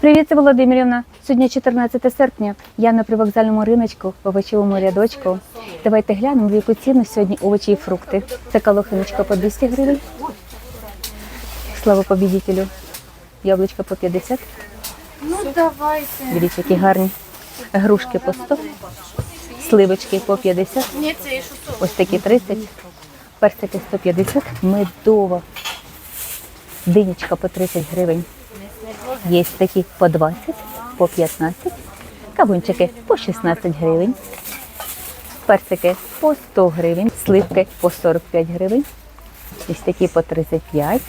Привіт, Володимирівна. Сьогодні 14 серпня. Я на привокзальному риночку в овочевому рядочку. Давайте глянемо, в яку ціну сьогодні овочі і фрукти. Це калохиночка по 200 гривень. Слава побідітелю. Яблучка по 50. Ну давайте. Дивіться, які гарні. Грушки по 100. Сливочки по 50. Ні, це і що Ось такі 30. Персики 150. Медова. Динічка по 30 гривень. Є такі по 20, по 15. Кавунчики по 16 гривень. Персики по 100 гривень. Сливки по 45 гривень. Ось такі по 35,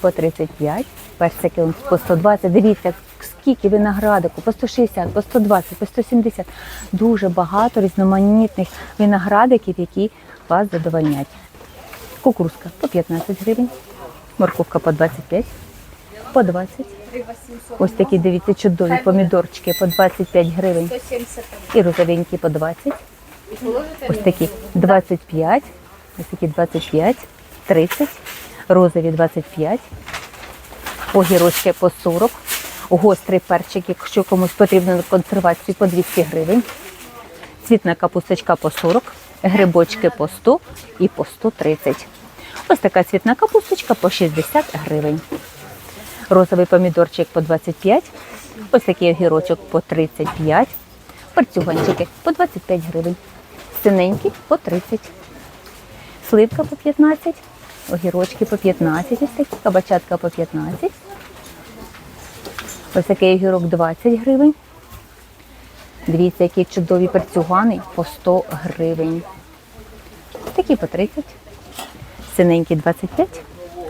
по 35. Персики по 120. Дивіться, скільки виноградику, по 160, по 120, по 170. Дуже багато різноманітних виноградиків, які вас задовольнять. Кукурузка по 15 гривень, морковка по 25, по 20. Ось такі, дивіться, чудові помідорчики по 25 гривень і розовенькі по 20. Ось такі 25, ось такі 25, 30, розові 25, огірочки по 40, гострий перчик, якщо комусь потрібно на консервацію, по 200 гривень, цвітна капусточка по 40, грибочки по 100 і по 130. Ось така цвітна капусточка по 60 гривень. Розовий помідорчик по 25, ось такий огірочок по 35, парцюганчики по 25 гривень, синенькі по 30, сливка по 15, огірочки по 15, ось такі, кабачатка по 15, ось такий огірок 20 гривень. Дивіться, які чудові перцюгани по 100 гривень. Такі по 30, синенькі 25,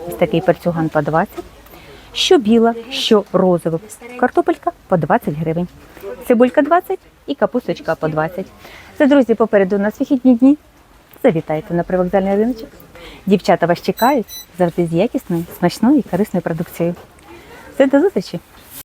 ось такий перцюган по 20. Що біла, що розова. Картопелька по 20 гривень. Цибулька 20 і капусточка по 20. Це, друзі, попереду у нас вихідні дні. Завітайте на привокзальний риночок. Дівчата вас чекають завжди з якісною, смачною і корисною продукцією. Все, до зустрічі!